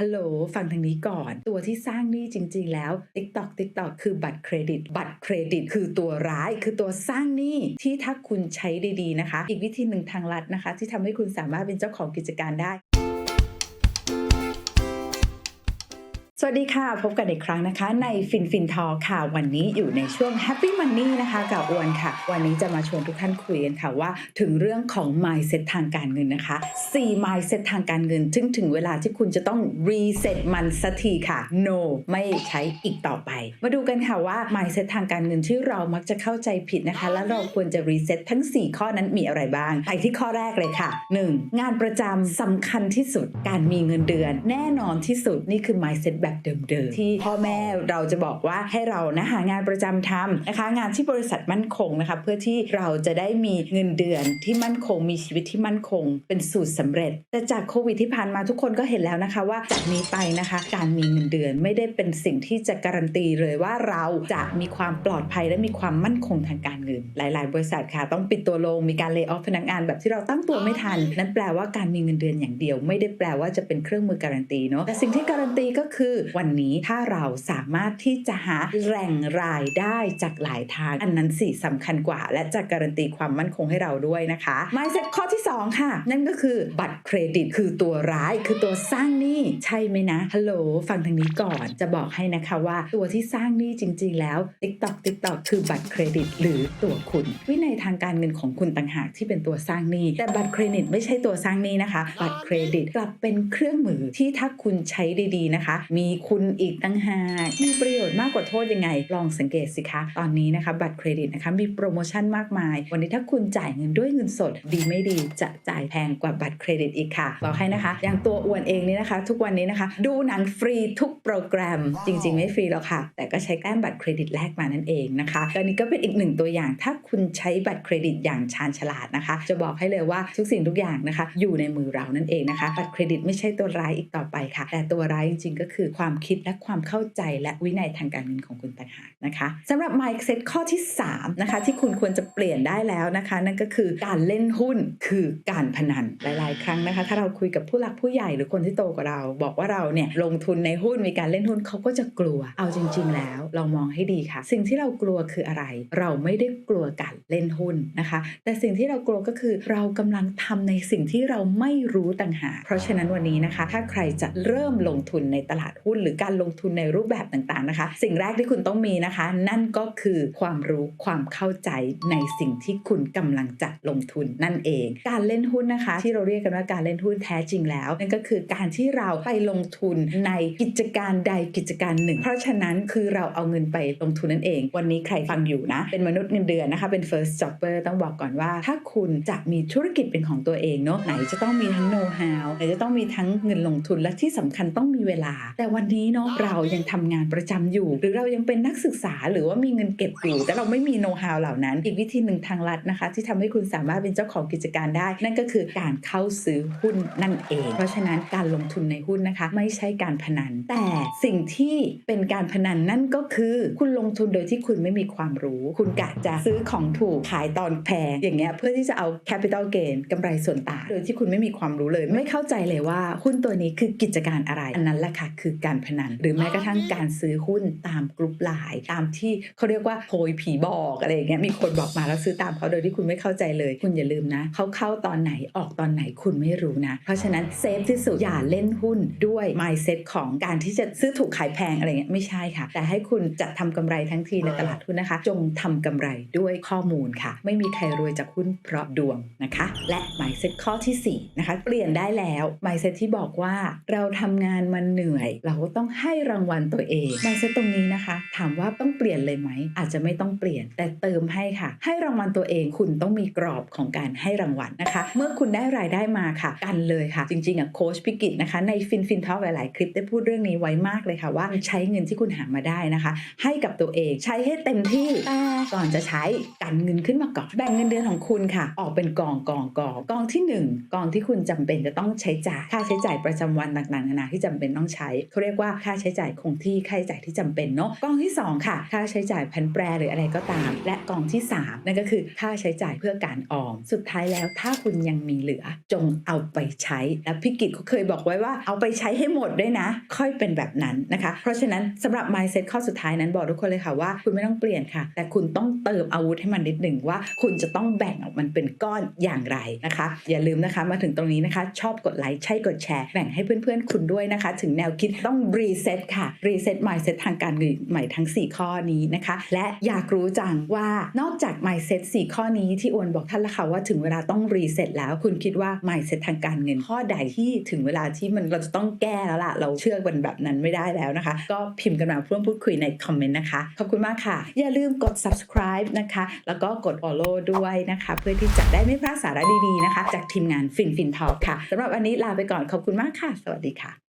ฮัลโหลฟังทางนี้ก่อน ตัวที่สร้างหนี้จริง ๆ แล้ว TikTok TikTok คือบัตรเครดิต บัตรเครดิต คือตัวร้ายคือตัวสร้างหนี้ที่ถ้าคุณใช้ดีๆนะคะ อีกวิธีหนึ่งทางลัดนะคะ ที่ทำให้คุณสามารถเป็นเจ้าของกิจการได้ สวัสดีค่ะ พบกันอีกครั้งนะคะ ในฟินฟินทอค่ะ วันนี้อยู่ในช่วง Happy Money นะคะกับอวนค่ะ วันนี้จะมาชวนทุกท่านคุยกันค่ะว่า ถึงเรื่องของ mindset ทางการเงินนะคะ 4 mindset ทางการเงินซึ่งถึงเวลาที่คุณจะต้อง reset มันสักทีค่ะ no ไม่ใช้อีกต่อไป มาดูกันค่ะว่า mindset ทางการเงินที่เรามักจะเข้าใจผิดนะคะ และเราควรจะ reset ทั้ง 4 ข้อนั้นมีอะไรบ้างไปที่ข้อแรกเลยค่ะ 1. งานประจำสำคัญที่สุดการมีเงินเดือน แน่นอนที่สุดนี่คือ mindset แบบเดิมๆที่พ่อแม่เราจะบอกว่าให้เรานะหางานประจำทำนะคะ งานที่บริษัทมั่นคงนะคะเพื่อที่เราจะได้มีเงินเดือนที่มั่นคงมีชีวิตที่มั่นคง เป็นสูตรสำเร็จ แต่จากโควิดที่ผ่านมาทุกคนก็เห็นแล้วนะคะว่าจากนี้ไปนะคะ การมีเงินเดือนไม่ได้เป็นสิ่งที่จะการันตีเลยว่าเราจะมีความปลอดภัยและมีความมั่นคงทางการเงิน หลาย ๆ บริษัทค่ะ ต้องปิดตัวลงมีการเลิกออฟพนักงานแบบที่เราตั้งตัวไม่ทัน นั่นแปลว่าการมีเงินเดือนอย่างเดียว ไม่ได้แปลว่าจะเป็นเครื่องมือการันตีเนาะแต่สิ่งที่การันตีก็คือวันนี้ถ้าเราสามารถที่จะหาแหล่งรายได้จากหลายทางอันนั้นสิสำคัญกว่า และจะการันตีความมั่นคงให้เราด้วยนะคะ mindset ข้อที่ 2 ค่ะ นั่นก็คือบัตรเครดิตคือตัวร้ายคือตัวสร้างหนี้ใช่ไหมนะฮัลโหลฟังทางนี้ก่อนจะบอกให้นะคะว่าตัวที่สร้างหนี้จริง ๆ แล้ว TikTok TikTok คือบัตรเครดิต หรือตัวคุณ วินัยทางการเงินของคุณต่างหากที่เป็นตัวสร้างหนี้แต่บัตรเครดิตไม่ใช่ตัวสร้างหนี้นะคะ บัตรเครดิตกลับเป็นเครื่องมือที่ถ้าคุณใช้ดีๆนะคะ มีคุณอีกตั้งหากมีประโยชน์มากกว่าโทษยังไง ลองสังเกตสิคะ ตอนนี้นะคะ บัตรเครดิตนะคะ มีโปรโมชั่นมากมาย วันนี้ถ้าคุณจ่ายเงินด้วยเงินสด ดีไม่ดีจะจ่ายแพงกว่าบัตรเครดิตอีกค่ะบอกให้นะคะ อย่างตัวอ้วนเองนี่นะคะ ทุกวันนี้นะคะ ดูหนังฟรีทุกโปรแกรม จริง ๆ ไม่ฟรีหรอกค่ะ แต่ก็ใช้แต้มบัตรเครดิตแลกมานั่นเองนะคะก็นี้ก็เป็นอีกหนึ่งตัวอย่าง ถ้าคุณใช้บัตรเครดิตอย่างชาญฉลาดนะคะ จะบอกให้เลยว่าทุกสิ่งทุกอย่างนะคะ อยู่ในมือเรานั่นเองนะคะ บัตรเครดิตไม่ใช่ตัวร้ายอีกต่อไปค่ะ แต่ตัวร้ายจริงๆ ก็คือความคิดและความเข้าใจและวินัยทางการเงินของคุณต่างหากนะคะสำหรับ mindset ข้อที่3นะคะที่คุณควรจะเปลี่ยนได้แล้วนะคะ นั่นก็คือการเล่นหุ้นคือการพนันหลาย ๆ ครั้งนะคะ ถ้าเราคุยกับผู้หลักผู้ใหญ่หรือคนที่โตกว่าเรา บอกว่าเราเนี่ยลงทุนในหุ้นมีการเล่นหุ้นเขาก็จะกลัว เอาจริง ๆ แล้วเรามองให้ดีค่ะ สิ่งที่เรากลัวคืออะไร เราไม่ได้กลัวการเล่นหุ้นนะคะ แต่สิ่งที่เรากลัวก็คือเรากำลังทำในสิ่งที่เราไม่รู้ต่างหากเพราะฉะนั้นวันนี้นะคะ ถ้าใครจะเริ่มลงทุนในตลาดหุ้นหรือการลงทุนในรูปแบบต่างๆนะคะ สิ่งแรกที่คุณต้องมีนะคะ นั่นก็คือความรู้ความเข้าใจในสิ่งที่คุณกำลังจะลงทุนนั่นเอง การเล่นหุ้นนะคะ ที่เราเรียกกันว่าการเล่นหุ้นแท้จริงแล้ว นั่นก็คือการที่เราไปลงทุนในกิจการใดกิจการหนึ่ง เพราะฉะนั้นคือเราเอาเงินไปลงทุนนั่นเอง วันนี้ใครฟังอยู่นะเป็นมนุษย์เงินเดือนนะคะเป็น first jobber ต้องบอกก่อนว่า ถ้าคุณจะมีธุรกิจเป็นของตัวเองเนาะไหนจะต้องมีทั้ง know how ไหนจะต้องมีทั้งเงินลงทุนและที่สำคัญต้องมีเวลาแต่วันนี้เนาะเรายังทำงานประจำอยู่ หรือเรายังเป็นนักศึกษาหรือว่ามีเงินเก็บอยู่ แต่เราไม่มี know how เหล่านั้น อีกวิธีหนึ่งทางลัดนะคะ ที่ทำให้คุณสามารถเป็นเจ้าของกิจการได้ นั่นก็คือการเข้าซื้อหุ้นนั่นเอง เพราะฉะนั้นการลงทุนในหุ้นนะคะ ไม่ใช่การพนัน แต่สิ่งที่เป็นการพนันนั่นก็คือ คุณลงทุนโดยที่คุณไม่มีความรู้ คุณกะจะซื้อของถูกขายตอนแพงอย่างเงี้ยเพื่อที่จะเอา capital gain กำไรส่วนต่างโดยที่คุณไม่มีความรู้เลย ไม่เข้าใจเลยว่าหุ้นตัวนี้คือกิจการอะไรอันนั้นแหละค่ะคือการพนัน หรือแม้กระทั่งการซื้อหุ้นตามกลุ่มไลน์ตามที่เขาเรียกว่าโพยผีบอกอะไรอย่างเงี้ยมีคนบอกมาแล้วซื้อตามเขาโดยที่คุณไม่เข้าใจเลย คุณอย่าลืมนะเขาเข้าตอนไหนออกตอนไหนคุณไม่รู้นะ เพราะฉะนั้นเซฟที่สุดอย่าเล่นหุ้นด้วย mindset ของการที่จะซื้อถูกขายแพงอะไรเงี้ยไม่ใช่ค่ะ แต่ให้คุณจะทำกำไรทั้งทีในตลาดหุ้นนะคะ จงทำกำไรด้วยข้อมูลค่ะ ไม่มีใครรวยจากหุ้นเพราะดวงนะคะ และ mindset ข้อทีสี่4นะคะเปลี่ยนได้แล้ว mindset ที่บอกว่าเราทำงานมันเหนื่อยเราก็ต้องให้รางวัลตัวเอง mindset ตรงนี้นะคะ ถามว่าต้องเปลี่ยนเลยไหม อาจจะไม่ต้องเปลี่ยน แต่เติมให้ค่ะ ให้รางวัลตัวเองคุณต้องมีกรอบของการให้รางวัลนะคะ เมื่อคุณได้รายได้มาค่ะ กันเลยค่ะ จริงๆอะโค้ชพิกิตนะคะ ในฟินฟินท็อปหลายๆ คลิปได้พูดเรื่องนี้ไว้มากเลยค่ะ ว่าใช้เงินที่คุณหามาได้นะคะ ให้กับตัวเองใช้ให้เต็มที่แต่ก่อนจะใช้กันเงินขึ้นมาก่อนแบ่งเงินเดือนของคุณค่ะ ออกเป็นกองกองกองกองที่หนึ่งกองที่คุณจำเป็นจะต้องใช้จ่ายค่าใช้จ่ายประจำวันต่างๆนานาที่จำเป็นต้องใช้เขาเรียกว่าค่าใช้จ่ายคงที่ค่าใช้จ่ายที่จำเป็นเนาะกองที่สองค่ะ ค่าใช้จ่ายพันแปรหรืออะไรก็ตาม และกองที่สามนั่นก็คือค่าใช้จ่ายเพื่อการออม สุดท้ายแล้วถ้าคุณยังมีเหลือจงเอาไปใช้ และพี่กิตเขาเคยบอกไว้ว่าเอาไปใช้ให้หมดด้วยนะ ค่อยเป็นแบบนั้นนะคะ เพราะฉะนั้นสำหรับ mindset ข้อสุดท้ายนั้นบอกทุกคนเลยค่ะว่าคุณไม่ต้องเปลี่ยนค่ะ แต่คุณต้องเติมอาวุธให้มันนิดหนึ่งว่า คุณจะต้องแบ่งออกมันเป็นก้อนอย่างไรนะคะ อย่าลืมนะคะมาถึงตรงนี้นะคะ ชอบกดไลค์ใช่กดแชร์แบ่งให้เพื่อนๆ คุณด้วยนะคะ ถึงแนวคิดต้องรีเซ็ตค่ะรีเซ็ต mindset ทางการเงินใหม่ทั้ง 4 ข้อนี้นะคะ และอยากรู้จังว่านอกจาก mindset 4 ข้อนี้ที่อวนบอกท่านและค่ะว่าถึงเวลาต้องรีเซ็ตแล้ว คุณคิดว่า mindset ทางการเงินข้อใดที่ถึงเวลาที่มันเราจะต้องแก้แล้วล่ะ เราเชื่อกันแบบนั้นไม่ได้แล้วนะคะ ก็พิมพ์กันมาเพื่อพูดคุยในคอมเมนต์นะคะ ขอบคุณมากค่ะ อย่าลืมกด subscribe นะคะ แล้วก็กด follow ด้วยนะคะ เพื่อที่จะได้ไม่พลาดสาระดีๆนะคะ จากทีมงานฟินฟินทอค่ะสำหรับวันนี้ลาไปก่อนขอบคุณมากค่ะ สวัสดีค่ะ